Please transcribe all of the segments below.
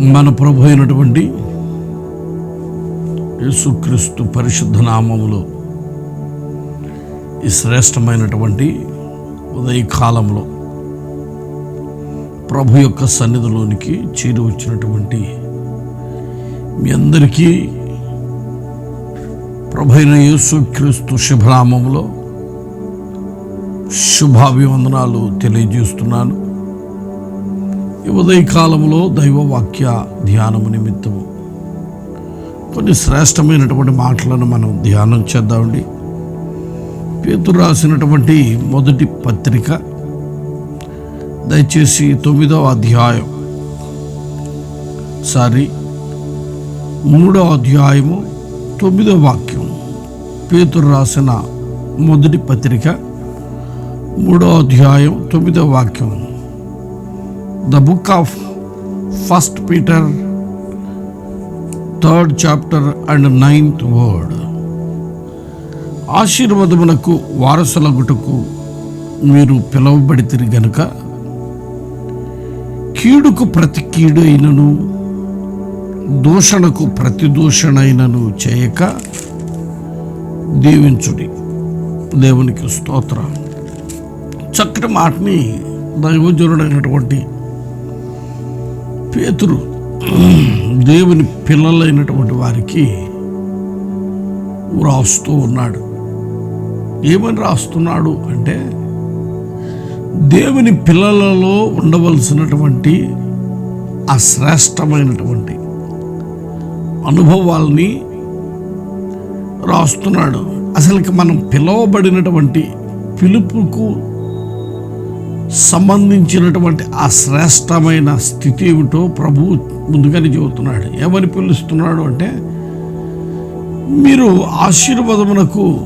మన ప్రభు అయినటువంటి యేసుక్రీస్తు పరిశుద్ధ నామములో ఈ శ్రేష్టమైనటువంటి ఉదయకాలంలో ప్రభు యొక్క సన్నిధిలోనికి చేరి వచ్చినటువంటి మీ అందరికీ ప్రభు అయిన యేసుక్రీస్తు శుభనామములో శుభాభివందనాలు తెలియజేస్తున్నాను. ఉదయకాలంలో దైవవాక్య ధ్యానము నిమిత్తము. కొన్ని శ్రేష్టమైనటువంటి మాటలను మనం ధ్యానం చేద్దామండి. పేతురు రాసినటువంటి మొదటి పత్రిక దయచేసి తొమ్మిదవ అధ్యాయం సారీ మూడవ అధ్యాయము తొమ్మిదవ వాక్యం పేతురు రాసిన మొదటి పత్రిక మూడవ అధ్యాయం తొమ్మిదవ వాక్యం. The book of first Peter third chapter and ninth word ఆశీర్వాదమునకు వారసులగుటకు మీరు పిలువబడితిరి గనుక కీడుకు ప్రతి కీడు అయినను దూషణకు ప్రతి దూషణైనను చేయక దీవించుడి. దేవునికి స్తోత్ర. చక్కటి మాటని దైవజనుడైనటువంటి పేతురు దేవుని పిల్లలైనటువంటి వారికి రాస్తూ ఉన్నాడు. ఏమని రాస్తున్నాడు అంటే దేవుని పిల్లలలో ఉండవలసినటువంటి ఆ శ్రేష్టమైనటువంటి అనుభవాల్ని రాస్తున్నాడు. అసలుకి మనం పిలువబడినటువంటి పిలుపుకు సంబంధించినటువంటి ఆ శ్రేష్టమైన స్థితి ఏమిటో ప్రభు ముందుగానే చెబుతున్నాడు. ఏమని పిలుస్తున్నాడు అంటే మీరు ఆశీర్వాదమునకు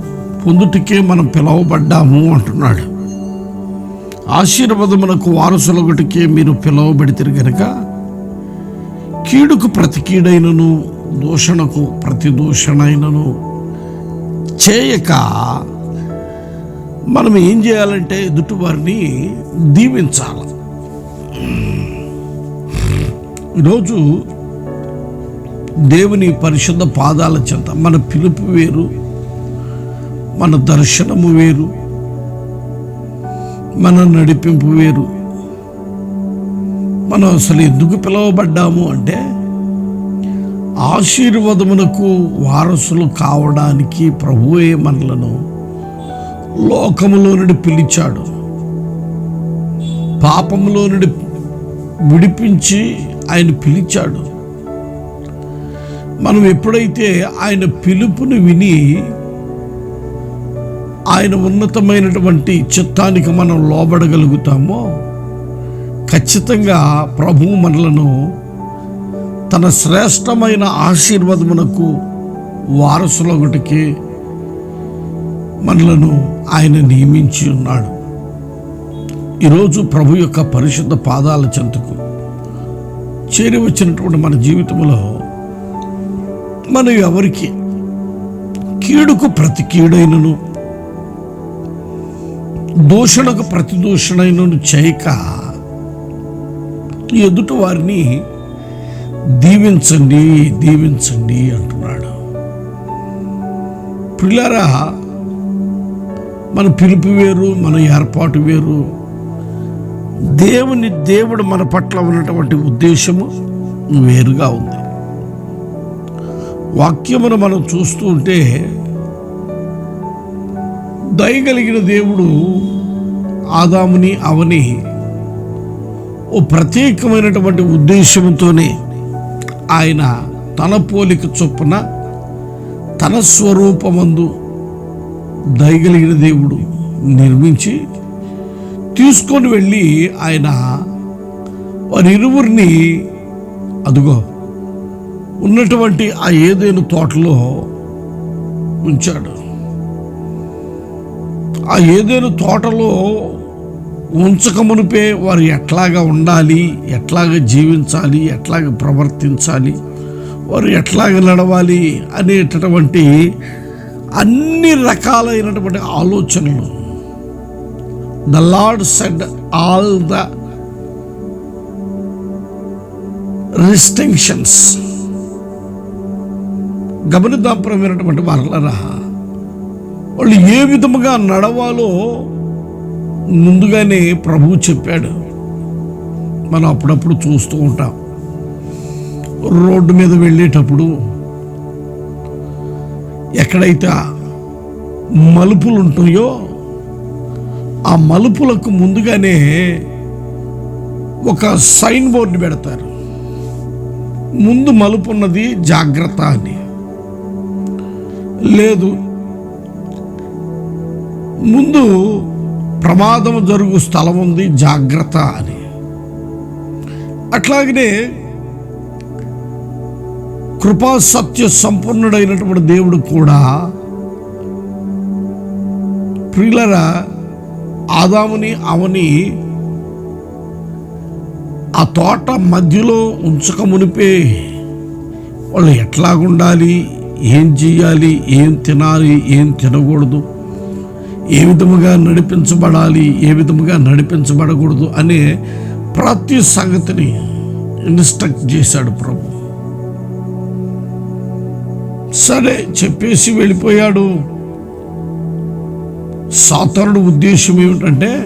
పొందుటికే మనం పిలవబడ్డాము అంటున్నాడు. ఆశీర్వాదమునకు వారసులొకటికే మీరు పిలవబడితే గనక కీడుకు ప్రతి కీడైనను దూషణకు ప్రతి దూషణైనను చేయక మనం ఏం చేయాలంటే ఎదుటివారిని దీవించాలి. ఈరోజు దేవుని పరిశుద్ధ పాదాల చెంత మన పిలుపు వేరు మన దర్శనము వేరు మన నడిపింపు వేరు. మనం అసలు ఎందుకు పిలువబడ్డాము అంటే ఆశీర్వాదమునకు వారసులు కావడానికి ప్రభువే మనలను లోకములో నుండి పిలిచాడు. పాపములో నుండి విడిపించి ఆయన పిలిచాడు. మనం ఎప్పుడైతే ఆయన పిలుపుని విని ఆయన ఉన్నతమైనటువంటి చిత్తానికి మనం లోబడగలుగుతామో ఖచ్చితంగా ప్రభువు మనలను తన శ్రేష్టమైన ఆశీర్వాదమునకు వారసులొకటికి మనలను ఆయన నియమించి ఉన్నాడు. ఈరోజు ప్రభు యొక్క పరిశుద్ధ పాదాల చెంతకు చేరి వచ్చినటువంటి మన జీవితంలో మనం ఎవరికి కీడుకు ప్రతి కీడైనను దూషణకు ప్రతి దూషణైనను చేయక ఎదుటి వారిని దీవించండి దీవించండి అంటున్నాడు. పిల్లరా మన పిలుపు వేరు మన ఏర్పాటు వేరు. దేవుని దేవుడు మన పట్ల ఉన్నటువంటి ఉద్దేశము వేరుగా ఉంది. వాక్యమును మనం చూస్తూ ఉంటే దయగలిగిన దేవుడు ఆదాముని అవని ఓ ప్రత్యేకమైనటువంటి ఉద్దేశంతోనే ఆయన తన పోలిక చొప్పున తన స్వరూపమందు దయగలిగిన దేవుడు నిర్మించి తీసుకొని వెళ్ళి ఆయన వారి ఇరువురిని అదుగో ఉన్నటువంటి ఆ ఏదైనా తోటలో ఉంచాడు. ఆ ఏదైనా తోటలో ఉంచకమునిపే వారు ఎట్లాగా ఉండాలి ఎట్లాగా జీవించాలి ఎట్లాగా ప్రవర్తించాలి వారు ఎట్లాగా నడవాలి అనేటటువంటి అన్ని రకాలైనటువంటి ఆలోచనలు. The Lord said all the restrictions గమనిద్దాం వారలరా వాళ్ళు ఏ విధముగా నడవాలో ముందుగానే ప్రభువు చెప్పాడు. మనం అప్పుడప్పుడు చూస్తూ ఉంటాం. రోడ్డు మీద వెళ్ళేటప్పుడు ఎక్కడైతే మలుపులు ఉంటాయో ఆ మలుపులకు ముందుగానే ఒక సైన్ బోర్డు పెడతారు. ముందు మలుపు ఉన్నది జాగ్రత్త అని. లేదు ముందు ప్రమాదం జరుగు స్థలం ఉంది జాగ్రత్త అని. అట్లాగనే కృపా సత్య సంపూర్ణుడైనటువంటి దేవుడు కూడా ప్రియులరా ఆదాముని అవని ఆ తోట మధ్యలో ఉంచక మునిపే వాళ్ళు ఎట్లాగుండాలి ఏం చేయాలి ఏం తినాలి ఏం తినకూడదు ఏ విధముగా నడిపించబడాలి ఏ విధముగా నడిపించబడకూడదు అనే ప్రతి సంగతిని ఇన్స్ట్రక్ట్ చేశాడు ప్రభు. సరే చెప్పేసి వెళ్ళిపోయాడు. సాతానుడు ఉద్దేశం ఏమిటంటే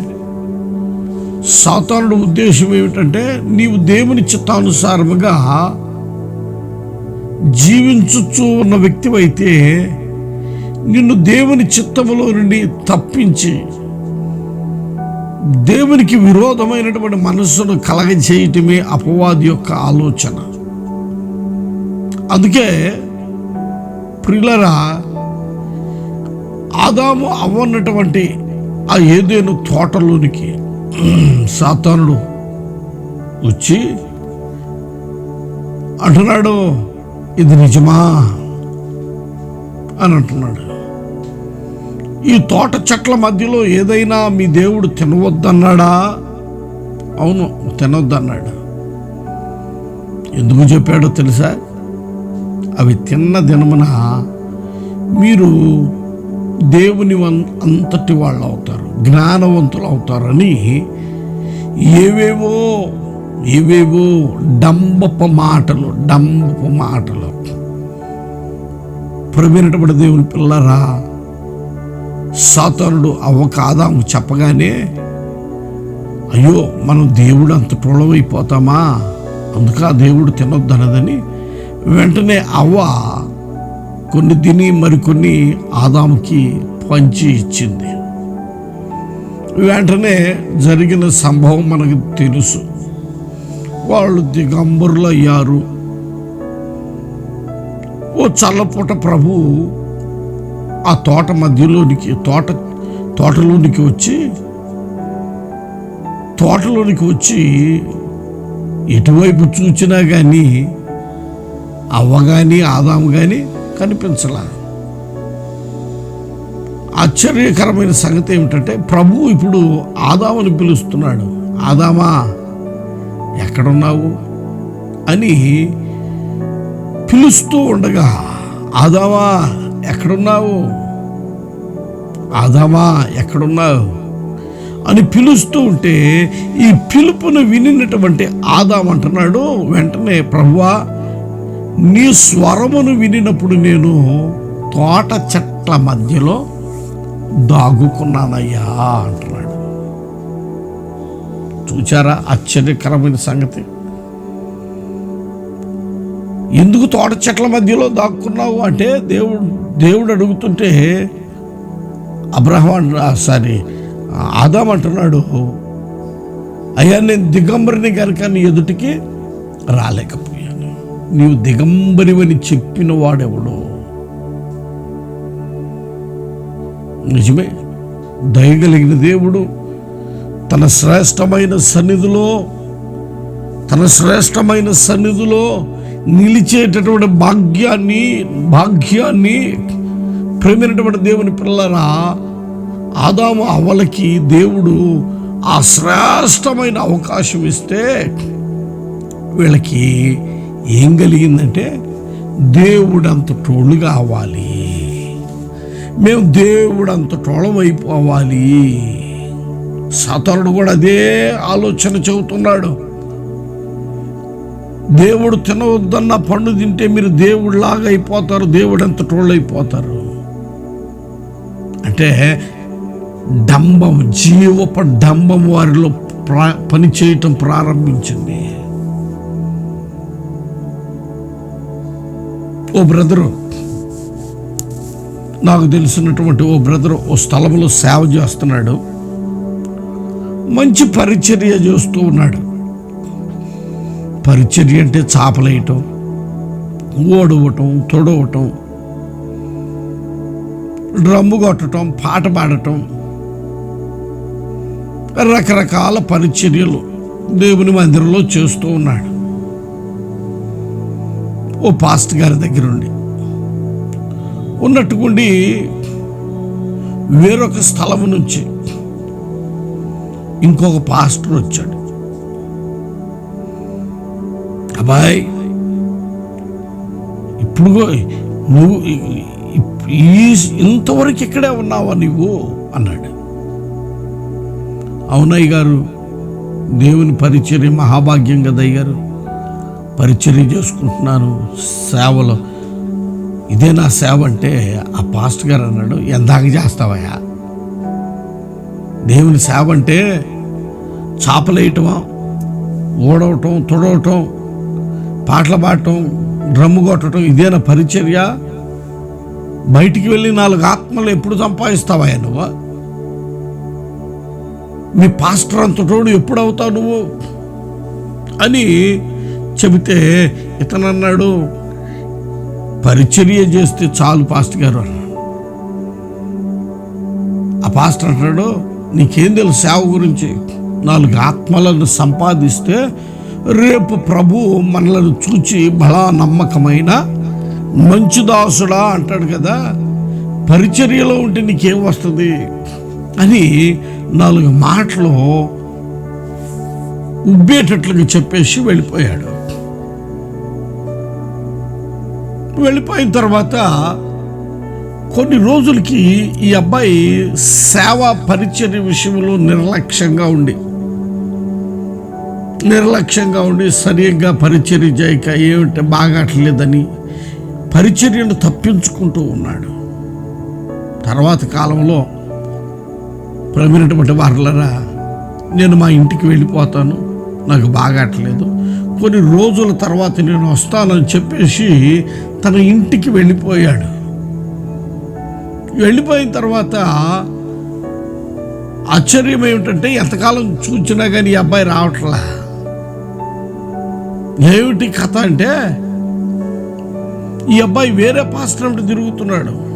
సాతానుడు ఉద్దేశం ఏమిటంటే నీవు దేవుని చిత్తానుసారముగా జీవించుచు ఉన్న వ్యక్తివైతే నిన్ను దేవుని చిత్తములో నుండి తప్పించి దేవునికి విరోధమైనటువంటి మనస్సును కలగజేయటమే అపవాది యొక్క ఆలోచన. అందుకే ప్రిలరా ఆదాము అవ్వన్నటువంటి ఆ ఏదేను తోటలోనికి సాతానుడు వచ్చి అంటున్నాడు ఇది నిజమా? అని అంటున్నాడు. ఈ తోట చెట్ల మధ్యలో ఏదైనా మీ దేవుడు తినవద్దన్నాడా? అవును తినవద్దన్నాడు ఎందుకు చెప్పాడో తెలుసా? అవి తిన్న దినమున మీరు దేవుని అంతటి వాళ్ళు అవుతారు జ్ఞానవంతులు అవుతారని ఏవేవో ఏవేవో డంబపు మాటలు డంబపు మాటలు. ప్రవీణటువంటి దేవుని పిల్లరా సాతానుడు అవకాదాము చెప్పగానే అయ్యో మనం దేవుడు అంత టోళమైపోతామా అందుక ఆ దేవుడు తినొద్దనదని వెంటనే అవ్వ కొన్ని తిని మరికొన్ని ఆదాముకి పంచి ఇచ్చింది. వెంటనే జరిగిన సంభవం మనకు తెలుసు. వాళ్ళు దిగంబరులు అయ్యారు ఓ చల్లపూట ప్రభు ఆ తోట మధ్యలోనికి తోట తోటలోనికి వచ్చి తోటలోనికి వచ్చి ఎటువైపు చూచినా కానీ అవ్వ కానీ ఆదాము కానీ కనిపించలా. ఆశ్చర్యకరమైన సంగతి ఏమిటంటే ప్రభు ఇప్పుడు ఆదాముని పిలుస్తున్నాడు. ఆదామా ఎక్కడున్నావు? అని పిలుస్తూ ఉండగా ఆదామా ఎక్కడున్నావు? ఆదామా ఎక్కడున్నావు? అని పిలుస్తూ ఉంటే ఈ పిలుపును వినినటువంటి ఆదాం అంటున్నాడు వెంటనే ప్రభువా నీ స్వరమును వినినప్పుడు నేను తోట చెట్ల మధ్యలో దాగుకున్నానయ్యా అంటున్నాడు. చూచారా ఆశ్చర్యకరమైన సంగతి? ఎందుకు తోట చెట్ల మధ్యలో దాక్కున్నావు అంటే దేవుడు దేవుడు అడుగుతుంటే అబ్రహం సారీ ఆదాం అంటున్నాడు అయ్యా నేను దిగంబరిని కనుక నీ ఎదుటికి రాలేకపో నీవు దిగంబరివని చెప్పిన వాడెవడో? నిజమే దయగలిగిన దేవుడు తన శ్రేష్టమైన సన్నిధిలో తన శ్రేష్టమైన సన్నిధిలో నిలిచేటటువంటి భాగ్యాన్ని భాగ్యాన్ని ప్రేమైనటువంటి దేవుని పిల్లరా ఆదాము అవలకి దేవుడు ఆ శ్రేష్టమైన అవకాశం ఇస్తే వీళ్ళకి ఏం కలిగిందంటే దేవుడంత టోళ్ళు కావాలి. మేము దేవుడంత అయిపోవాలి సతారుడు కూడా అదే ఆలోచన చెబుతున్నాడు. దేవుడు తినవద్దన్న పండు తింటే మీరు దేవుడిలాగా అయిపోతారు దేవుడు ఎంత టోళ్ళు అయిపోతారు అంటే డంబం జీవప డంబం వారిలో ప్రా పని చేయటం ప్రారంభించింది. ఓ బ్రదరు నాకు తెలిసినటువంటి ఓ బ్రదర్ ఓ స్థలంలో సేవ చేస్తున్నాడు. మంచి పరిచర్య చేస్తూ ఉన్నాడు. పరిచర్య అంటే చాపలేయటం ఓడవటం తొడవటం డ్రమ్ము కొట్టడం పాట పాడటం. రకరకాల పరిచర్యలు దేవుని మందిరంలో చేస్తూ ఉన్నాడు. ఓ పాస్ట్ గారి దగ్గర ఉండి ఉన్నట్టుకుండి వేరొక స్థలం నుంచి ఇంకొక పాస్టర్ వచ్చాడు. అబ్బాయి ఇప్పుడు నువ్వు ఈ ఇంతవరకు ఇక్కడే ఉన్నావా నువ్వు అన్నాడు. అవునయ్య గారు దేవుని పరిచర్య మహాభాగ్యం కదా అయ్యారు పరిచర్య చేసుకుంటున్నాను సేవలో. ఇదే నా సేవ అంటే ఆ పాస్ట్ గారు అన్నాడు ఎందాక చేస్తావయ్యా? దేవుని సేవ అంటే చాపలేయటమా ఓడవటం తుడవటం పాటలు పాడటం డ్రమ్ము కొట్టడం ఇదేనా పరిచర్య. బయటికి వెళ్ళి నాలుగు ఆత్మలు ఎప్పుడు సంపాదిస్తావయ్యా నువ్వు? మీ పాస్టర్ అంతటోడు ఎప్పుడు అవుతావు నువ్వు? అని చెబితే ఇతను అన్నాడు పరిచర్య చేస్తే చాలు పాస్టర్ గారు అన్నాడు. ఆ పాస్టర్ అంటాడు నీకేం తెలుసు సేవ గురించి? నాలుగు ఆత్మలను సంపాదిస్తే రేపు ప్రభు మనలను చూచి బలా నమ్మకమైన మంచి దాసుడా అంటాడు కదా. పరిచర్యలో ఉంటే నీకేం వస్తుంది? అని నాలుగు మాటలు ఉబ్బేటట్లుగా చెప్పేసి వెళ్ళిపోయాడు. వెళ్ళిపోయిన తర్వాత కొన్ని రోజులకి ఈ అబ్బాయి సేవా పరిచర్య విషయంలో నిర్లక్ష్యంగా ఉండి నిర్లక్ష్యంగా ఉండి సరిగ్గా పరిచర్య చేయక ఏమిటి బాగాట్లేదని పరిచర్యను తప్పించుకుంటూ ఉన్నాడు. తర్వాత కాలంలో ప్రవీణటువంటి వారులరా నేను మా ఇంటికి వెళ్ళిపోతాను నాకు బాగాట్లేదు కొన్ని రోజుల తర్వాత నేను వస్తానని చెప్పేసి తన ఇంటికి వెళ్ళిపోయాడు. వెళ్ళిపోయిన తర్వాత ఆశ్చర్యం ఏమిటంటే ఎంతకాలం చూచినా కానీ ఈ అబ్బాయి రావట్లా. ఏమిటి కథ అంటే ఈ అబ్బాయి వేరే పాస్టర్ తిరుగుతున్నాడు.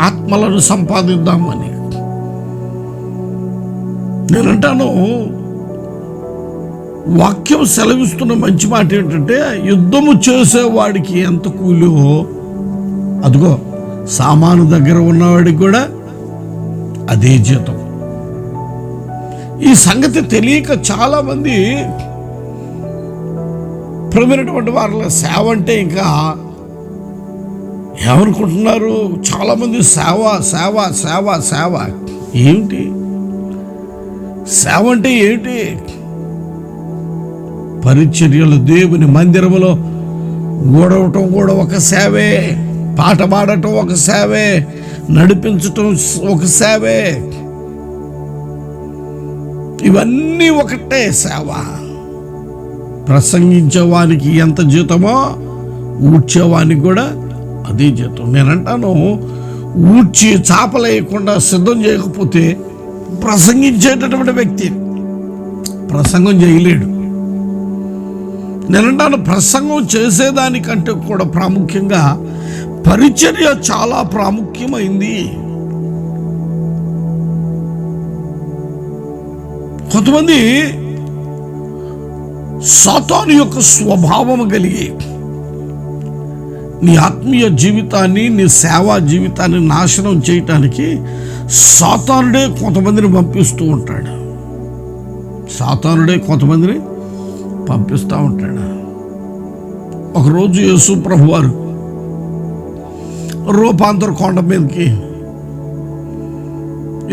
ఆత్మలను సంపాదిద్దామని. నేనంటాను వాక్యం సెలవిస్తున్న మంచి మాట ఏంటంటే యుద్ధము చేసేవాడికి ఎంత కూలో అదిగో సామాను దగ్గర ఉన్నవాడికి కూడా అదే జీతం. ఈ సంగతి తెలియక చాలా మంది ప్రవీణటువంటి వాళ్ళ సేవ అంటే ఇంకా ఏమనుకుంటున్నారు? చాలా మంది సేవ సేవ సేవ సేవ. ఏమిటి సేవ అంటే ఏమిటి పరిచర్యలు దేవుని మందిరములో ఓడవటం కూడా ఒక సేవే పాట పాడటం ఒక సేవే నడిపించటం ఒక సేవే. ఇవన్నీ ఒకటే సేవ. ప్రసంగించేవానికి ఎంత జీతమో ఊడ్చేవానికి కూడా అదే జీతం. నేనంటాను ఊడ్చి చాపలేయకుండా సిద్ధం చేయకపోతే ప్రసంగించేటటువంటి వ్యక్తి ప్రసంగం చేయలేడు. నేనంటాను ప్రసంగం చేసేదానికంటే కూడా ప్రాముఖ్యంగా పరిచర్య చాలా ప్రాముఖ్యమైంది. కొంతమంది సాతాను యొక్క స్వభావం కలిగి నీ ఆత్మీయ జీవితాన్ని నీ సేవా జీవితాన్ని నాశనం చేయటానికి సాతానుడే కొంతమందిని పంపిస్తూ ఉంటాడు. సాతానుడే కొంతమందిని పంపిస్తూ ఉంటాడు. ఒకరోజు యేసు ప్రభు వారు రూపాంతర కొండ మీదకి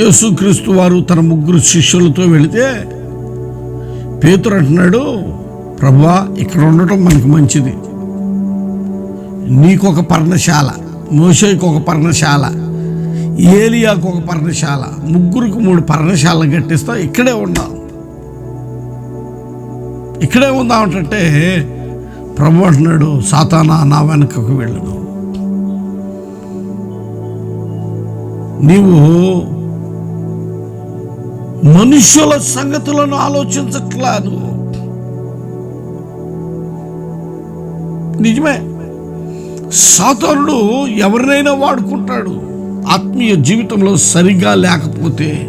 యేసుక్రీస్తు వారు తన ముగ్గురు శిష్యులతో వెళితే పేతురు అంటున్నాడు ప్రభువా ఇక్కడ ఉండటం మనకు మంచిది. నీకొక పర్ణశాల మోషేకి ఒక పర్ణశాల ఏలియాకు ఒక పర్ణశాల ముగ్గురికి మూడు పర్ణశాలలు కట్టిస్తా ఇక్కడే ఉండాలి ఇక్కడే ఉందామంటే ప్రభు అంటున్నాడు సాతానా నా వెనకకు వెళ్ళను. నీవు మనుషుల సంగతులను ఆలోచించట్లేదు. నిజమే సాతానుడు ఎవరినైనా వాడుకుంటాడు. ఆత్మీయ జీవితంలో సరిగా లేకపోతే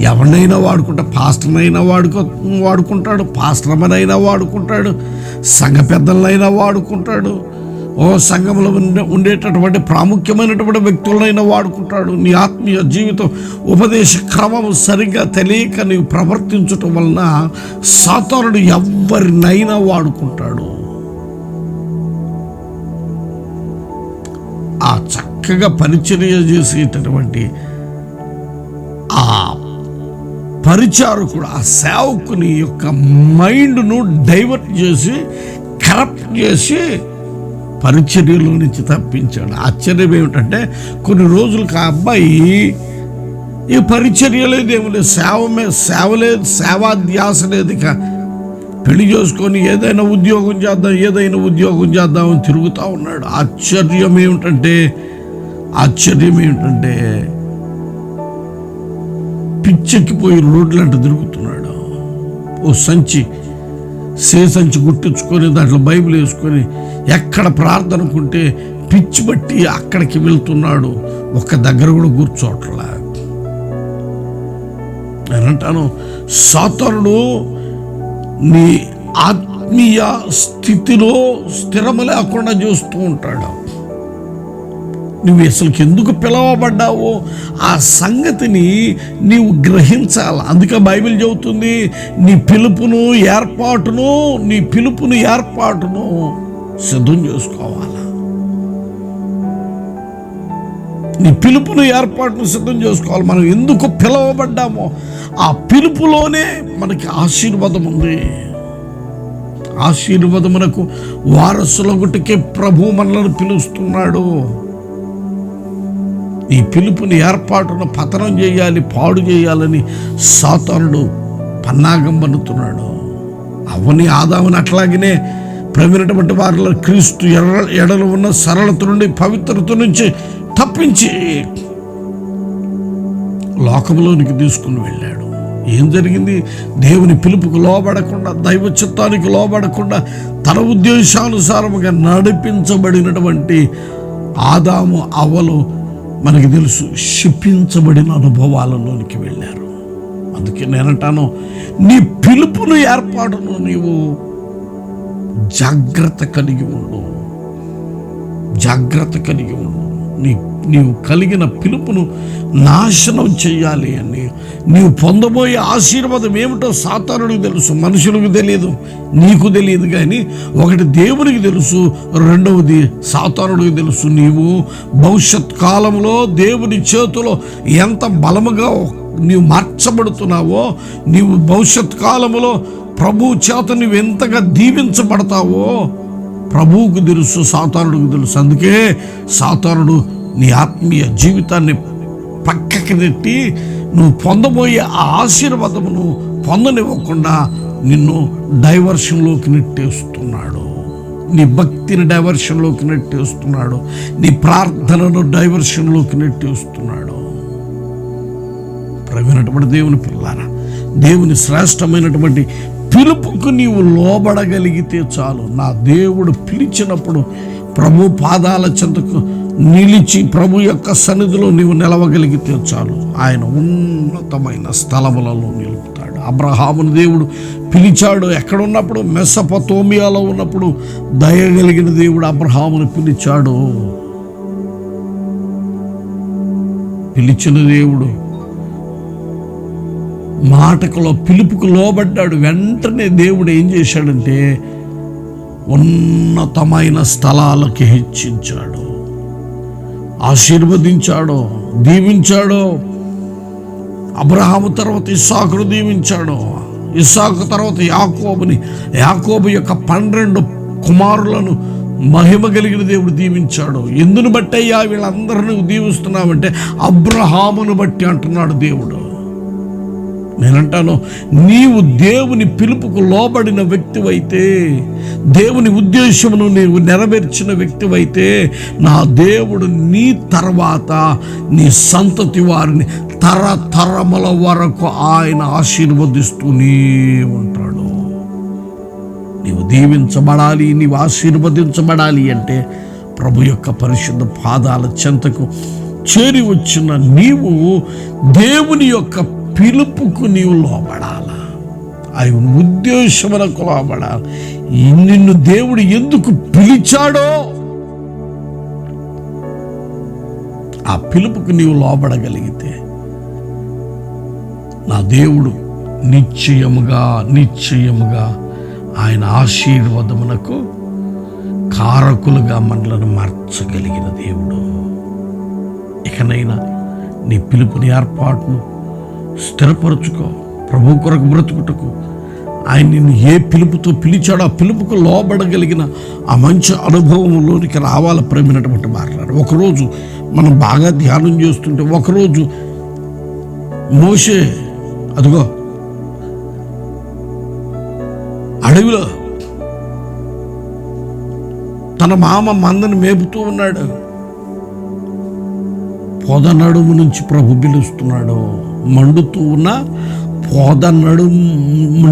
ఎవరినైనా వాడుకుంటా పాస్టర్నైనా వాడుకో వాడుకుంటాడు పాస్టర్మనైనా వాడుకుంటాడు సంఘ పెద్దలనైనా వాడుకుంటాడు. ఓ సంఘంలో ఉండే ఉండేటటువంటి ప్రాముఖ్యమైనటువంటి వ్యక్తులనైనా వాడుకుంటాడు. నీ ఆత్మీయ జీవితం ఉపదేశ క్రమం సరిగ్గా తెలియక నీవు ప్రవర్తించటం వలన సాతానుడు ఎవరినైనా వాడుకుంటాడు. ఆ చక్కగా పరిచర్య చేసేటటువంటి పరిచారకుడు ఆ సేవకుని యొక్క మైండ్ను డైవర్ట్ చేసి కరప్ట్ చేసి పరిచర్యలో నుంచి తప్పించాడు. ఆశ్చర్యం ఏమిటంటే కొన్ని రోజులకు ఆ అబ్బాయి ఈ పరిచర్య లేదు ఏమి లేదు సేవ సేవ లేదు సేవాధ్యాస లేదు ఇక. పెళ్ళి చేసుకొని ఏదైనా ఉద్యోగం చేద్దాం ఏదైనా ఉద్యోగం చేద్దామని తిరుగుతూ ఉన్నాడు. ఆశ్చర్యం ఏమిటంటే ఆశ్చర్యం ఏమిటంటే పిచ్చెక్కిపోయి రోడ్లంట తిరుగుతున్నాడు. ఓ సంచి సే సంచి గుట్టించుకొని దాంట్లో బైబిల్ వేసుకొని ఎక్కడ ప్రార్థనకుంటే పిచ్చి బట్టి అక్కడికి వెళ్తున్నాడు. ఒక్క దగ్గర కూడా కూర్చోట్లా నేనంటాను సాతరుడు నీ ఆత్మీయ స్థితిలో స్థిరము లేకుండా చూస్తూ ఉంటాడు. నువ్వు అసలు ఎందుకు పిలవబడ్డావో ఆ సంగతిని నీవు గ్రహించాలి? అందుకే బైబిల్ చెబుతుంది నీ పిలుపును ఏర్పాటును నీ పిలుపును ఏర్పాటును సిద్ధం చేసుకోవాలి? నీ పిలుపును ఏర్పాటును సిద్ధం చేసుకోవాలి. మనం ఎందుకు పిలవబడ్డామో ఆ పిలుపులోనే మనకి ఆశీర్వాదం ఉంది. ఆశీర్వాదమునకు వారసులగుటికే ప్రభు మనల్ని పిలుస్తున్నాడు. ఈ పిలుపుని ఏర్పాటును పతనం చేయాలి పాడు చేయాలని సాతానుడు పన్నాగం పన్నుతున్నాడు. అవని ఆదాముని అట్లాగనే ప్రవీణటువంటి వారిలో క్రీస్తు ఎడ ఎడలు ఉన్న సరళత నుండి పవిత్రత నుంచి తప్పించి లోకంలోనికి తీసుకుని వెళ్ళాడు. ఏం జరిగింది? దేవుని పిలుపుకు లోబడకుండా దైవ చిత్తానికి లోబడకుండా తన ఉద్దేశానుసారముగా నడిపించబడినటువంటి ఆదాము అవలు మనకి తెలుసు క్షిపించబడిన అనుభవాలలోనికి వెళ్ళారు. అందుకే నేనంటాను నీ పిలుపును ఏర్పాటును నీవు జాగ్రత్త కలిగి ఉండు. జాగ్రత్త కలిగి ఉండు. నీ నీవు కలిగిన పిలుపును నాశనం చేయాలి అని. నీవు పొందబోయే ఆశీర్వాదం ఏమిటో సాతానుడికి తెలుసు మనుషులకు తెలియదు నీకు తెలియదు కానీ ఒకటి దేవునికి తెలుసు రెండవది సాతానుడికి తెలుసు. నీవు భవిష్యత్ కాలంలో దేవుని చేతిలో ఎంత బలముగా నీవు మార్చబడుతున్నావో నీవు భవిష్యత్ కాలంలో ప్రభు చేత నువ్వు ఎంతగా దీవించబడతావో ప్రభువుకు తెలుసు సాతానుడికి తెలుసు. అందుకే సాతానుడు నీ ఆత్మీయ జీవితాన్ని పక్కకి నెట్టి నువ్వు పొందబోయే ఆ ఆశీర్వాదమును పొందనివ్వకుండా నిన్ను డైవర్షన్లోకి నెట్టేస్తున్నాడు. నీ భక్తిని డైవర్షన్లోకి నెట్టేస్తున్నాడు. నీ ప్రార్థనను డైవర్షన్లోకి నెట్టేస్తున్నాడు. ప్రవీణటువంటి దేవుని పిల్లారా దేవుని శ్రేష్టమైనటువంటి పిలుపుకు నీవు లోబడగలిగితే చాలు. నా దేవుడు పిలిచినప్పుడు ప్రభు పాదాల చెంతకు నిలిచి ప్రభు యొక్క సన్నిధిలో నీవు నిలవగలిగితే చాలు. ఆయన ఉన్నతమైన స్థలములలో నిలుపుతాడు. అబ్రహాముని దేవుడు పిలిచాడు. ఎక్కడున్నప్పుడు? మెసపతోమియాలో ఉన్నప్పుడు దయగలిగిన దేవుడు అబ్రహాముని పిలిచాడు. పిలిచిన దేవుడు మాటకులో పిలుపుకు లోబడ్డాడు. వెంటనే దేవుడు ఏం చేశాడంటే ఉన్నతమైన స్థలాలకి హెచ్చించాడు. ఆశీర్వదించాడో దీవించాడో. అబ్రహాము తర్వాత ఇస్సాకును దీవించాడో. ఇస్సాకు తర్వాత యాకోబుని యాకోబు యొక్క పన్నెండు కుమారులను మహిమ కలిగిన దేవుడు దీవించాడు. ఎందును బట్టి అయ్యా వీళ్ళందరినీ దీవిస్తున్నామంటే అబ్రహామును బట్టి అంటున్నాడు దేవుడు. నేనంటాను నీవు దేవుని పిలుపుకు లోబడిన వ్యక్తివైతే దేవుని ఉద్దేశమును నీవు నెరవేర్చిన వ్యక్తివైతే నా దేవుడు నీ తర్వాత నీ సంతతి వారిని తరతరముల వరకు ఆయన ఆశీర్వదిస్తూనే ఉంటాడు నీవు దీవించబడాలి నీవు ఆశీర్వదించబడాలి అంటే ప్రభు యొక్క పరిశుద్ధ పాదాల చెంతకు చేరి వచ్చిన నీవు దేవుని యొక్క పిలుపుకు నీవు లోబడాల? ఆయన ఉద్దేశములకు లోబడాలి నిన్ను దేవుడు ఎందుకు పిలిచాడో? ఆ పిలుపుకు నీవు లోబడగలిగితే నా దేవుడు నిశ్చయముగా నిశ్చయముగా ఆయన ఆశీర్వాదమునకు కారకులుగా మనలను మార్చగలిగిన దేవుడు. ఇకనైనా నీ పిలుపుని ఏర్పాటును స్థిరపరచుకో. ప్రభు కొరకు బ్రతుకుటకు. ఆయన నిన్ను ఏ పిలుపుతో పిలిచాడో ఆ పిలుపుకు లోబడగలిగిన ఆ మంచి అనుభవంలోనికి రావాల ప్రేమినటువంటి మాట్లాడు. ఒకరోజు మనం బాగా ధ్యానం చేస్తుంటే ఒకరోజు మోషే అదిగో అడవిలో తన మామ మందని మేపుతూ ఉన్నాడు. పొద నడుము నుంచి ప్రభు పిలుస్తున్నాడు. మండుతూ ఉన్న పోద నడుము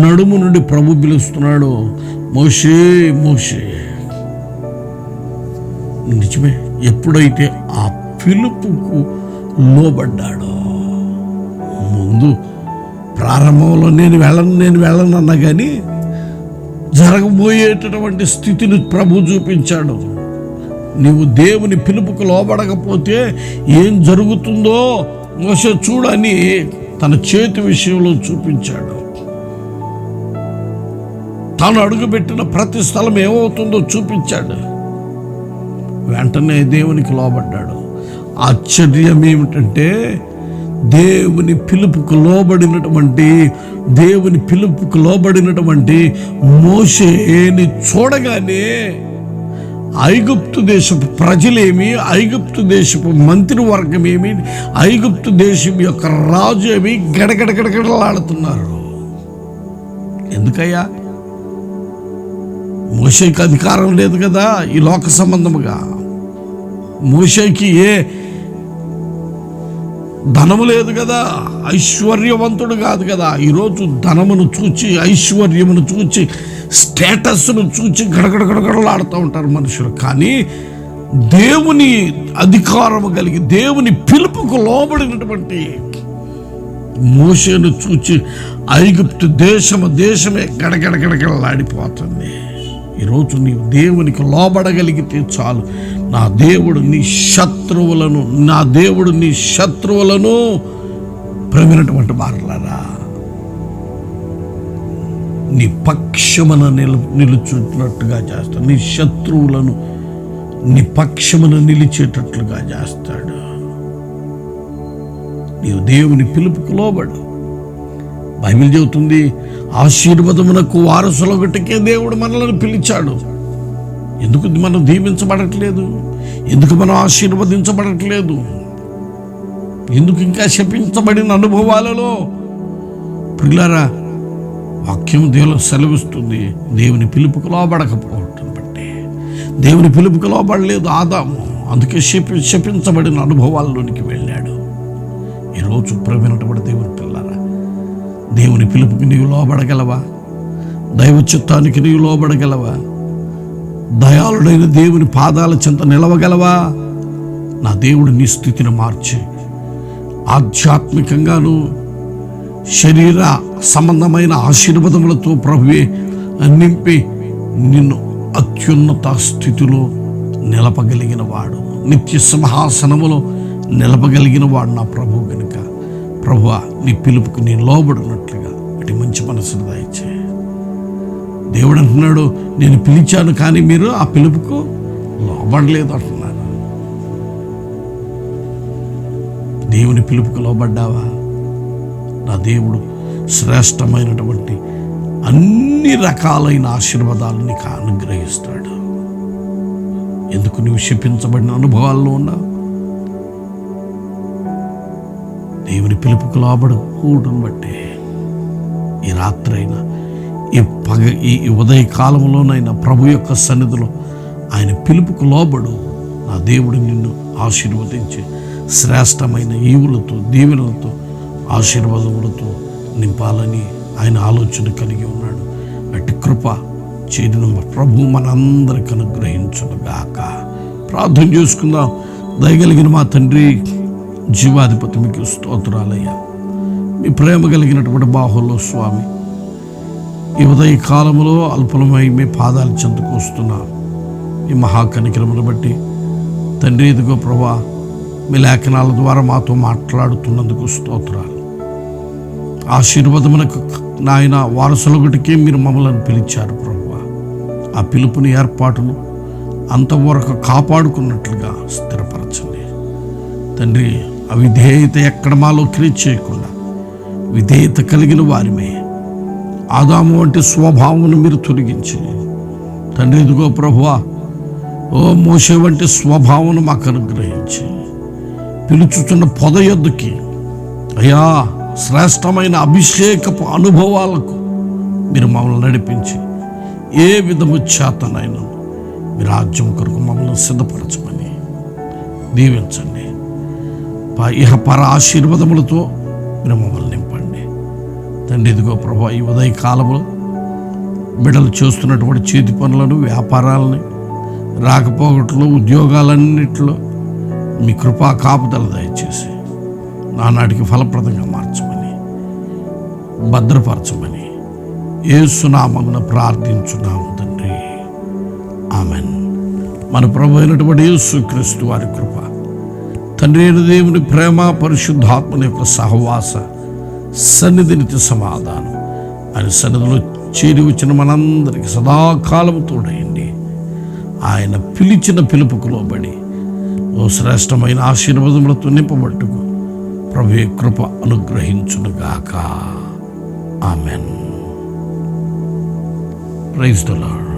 నడుము నుండి ప్రభు పిలుస్తున్నాడు మోషే మోషే. నిజమే ఎప్పుడైతే ఆ పిలుపుకు లోబడ్డాడో ముందు ప్రారంభంలో నేను వెళ్ళను నేను వెళ్ళను అన్నా కానీ జరగబోయేటటువంటి స్థితిని ప్రభు చూపించాడు. నీవు దేవుని పిలుపుకు లోబడకపోతే ఏం జరుగుతుందో మోస చూడని తన చేతి విషయంలో చూపించాడు. తాను అడుగుపెట్టిన ప్రతి స్థలం ఏమవుతుందో చూపించాడు. వెంటనే దేవునికి లోబడ్డాడు. ఆశ్చర్యం ఏమిటంటే దేవుని పిలుపుకు లోబడినటువంటి దేవుని పిలుపుకు లోబడినటువంటి మోసేని చూడగానే ఐగుప్తు దేశపు ప్రజలేమి ఐగుప్తు దేశపు మంత్రివర్గం ఏమి ఐగుప్తు దేశం యొక్క రాజు ఏమి గడగడగడగడలాడుతున్నారు. ఎందుకయ్యా? మోషేకి అధికారం లేదు కదా ఈ లోక సంబంధముగా. మోషేకి ఏ ధనము లేదు కదా ఐశ్వర్యవంతుడు కాదు కదా. ఈరోజు ధనమును చూచి ఐశ్వర్యమును చూచి స్టేటస్ను చూచి గడగడగడగడలాడుతూ ఉంటారు మనుషులు. కానీ దేవుని అధికారము కలిగి దేవుని పిలుపుకు లోబడినటువంటి మోషేను చూచి ఐగుప్తు దేశము దేశమే గడగడగడగడలాడిపోతుంది ఈరోజు నీవు దేవునికి లోబడగలిగితే చాలు. నా దేవుడు నీ శత్రువులను నా దేవుడు నీ శత్రువులను ప్రమినటువంటి మారలరా నీ పక్షమున నిలు నిలుచున్నట్టుగా చేస్తాడు. నీ శత్రువులను నీ పక్షమున నిలిచేటట్లుగా చేస్తాడు. నీవు దేవుని పిలుపుకు లోబడు. బైబిల్ చెబుతుంది ఆశీర్వాదమునకు వారసులొకటికే దేవుడు మనల్ని పిలిచాడు. ఎందుకు మనం దీవించబడట్లేదు? ఎందుకు మనం ఆశీర్వదించబడట్లేదు? ఎందుకు ఇంకా శపించబడిన అనుభవాలలో? పిల్లరా వాక్యం దేవుడు సెలవిస్తుంది. దేవుని పిలుపుకు లోబడకపోవటం బట్టి. దేవుని పిలుపుకు లోబడలేదు ఆదాము. అందుకే శపి శపించబడిన అనుభవాల్లోనికి వెళ్ళాడు. ఈరోజు ప్రవీణటువంటి దేవుని పిల్లరా దేవుని పిలుపుకి నీవు లోబడగలవా? దైవ చిత్తానికి నీవు లోబడగలవా? దయాళుడైన దేవుని పాదాల చెంత నిలవగలవా? నా దేవుడు నీ స్థితిని మార్చి. ఆధ్యాత్మికంగాను శరీర సంబంధమైన ఆశీర్వాదములతో ప్రభువే నింపి నిన్ను అత్యున్నత స్థితిలో నిలపగలిగిన వాడు. నిత్య సింహాసనములో నిలపగలిగిన వాడు నా ప్రభు కనుక ప్రభు నీ పిలుపుకు నేను లోబడినట్లుగా అటు మంచి మనసును దాయిచ్చే దేవుడు అంటున్నాడు నేను పిలిచాను కానీ మీరు ఆ పిలుపుకు లోబడలేదు అంటున్నాను దేవుని పిలుపుకు లోబడ్డావా? నా దేవుడు శ్రేష్టమైనటువంటి అన్ని రకాలైన ఆశీర్వాదాలు నీకు అనుగ్రహిస్తాడు. ఎందుకు నువ్వు శపించబడిన అనుభవాల్లో ఉన్నావు దేవుని పిలుపుకు లోబడు కూడును బట్టి ఈ రాత్రైనా ఈ పగ ఈ ఉదయకాలంలోనైనా ఉదయ కాలంలోనైనా ప్రభు యొక్క సన్నిధిలో ఆయన పిలుపుకు లోబడు నా దేవుడు నిన్ను ఆశీర్వదించి శ్రేష్టమైన ఈవులతో దీవెనలతో ఆశీర్వాదములతో నింపాలని ఆయన ఆలోచన కలిగి ఉన్నాడు. అటు కృప చేరిన ప్రభు మనందరికి అనుగ్రహించునుగాక. ప్రార్థన చేసుకుందాం. దయగలిగిన మా తండ్రి జీవాధిపతి మీకు స్తోత్రాలయ్యా. మీ ప్రేమ కలిగినటువంటి బాహుల్లో స్వామి ఈ ఉదయ కాలంలో అల్పలమై మీ పాదాలు చెందుకు వస్తున్నాం ఈ మహాకనికరమును బట్టి తండ్రి ఇదిగో ప్రభా మీ లేఖనాల ద్వారా మాతో మాట్లాడుతున్నందుకు స్తోత్రాలు. ఆశీర్వాదమునకు నాయన వారసులొకటికే మీరు మమ్మల్ని పిలిచారు ప్రభు ఆ పిలుపుని ఏర్పాటును అంతవరకు కాపాడుకున్నట్లుగా స్థిరపరచండి. తండ్రి అవిధేయత ఎక్కడ మాలో క్రియేట్ చేయకుండా విధేయత కలిగిన వారిమే. ఆదాము వంటి స్వభావమును మీరు తొలగించి తండ్రి ఇదిగో ప్రభువా ఓ మోసే వంటి స్వభావమును మాకు అనుగ్రహించి పిలుచుతున్న పొద యొద్దుకి అయ్యా శ్రేష్టమైన అభిషేకపు అనుభవాలకు మీరు మమ్మల్ని నడిపించి ఏ విధము చేతనైనా మీ రాజ్యం కొరకు మమ్మల్ని సిద్ధపరచమని దీవించండి. ఇహ పర ఆశీర్వాదములతో మీరు మమ్మల్ని నింపండి. తండ్రి ఇదిగో ప్రభా ఈ ఉదయ కాలంలో బిడ్డలు చేస్తున్నటువంటి చేతి పనులను వ్యాపారాలని రాకపోకట్లు ఉద్యోగాలన్నిటిలో మీ కృపా కాపుదల దయచేసి నానాటికి ఫలప్రదంగా మార్చమని భద్రపరచమని ఏసునామమున ప్రార్థించున్నాము తండ్రి. ఆమెన్. మన ప్రభు అయినటువంటి యేసుక్రీస్తు వారి కృప తండ్రి అయిన దేవుని ప్రేమ పరిశుద్ధాత్మని యొక్క సహవాస సన్నిధినితి సమాధానం. ఆయన సన్నిధిలో చేరి వచ్చిన మనందరికి సదాకాలం తోడయండి. ఆయన పిలిచిన పిలుపుకు లోబడి ఓ శ్రేష్టమైన ఆశీర్వాదములతో నింపబట్టుకు ప్రభు కృప అనుగ్రహించునుగాక ఆమెన్. Praise the lord.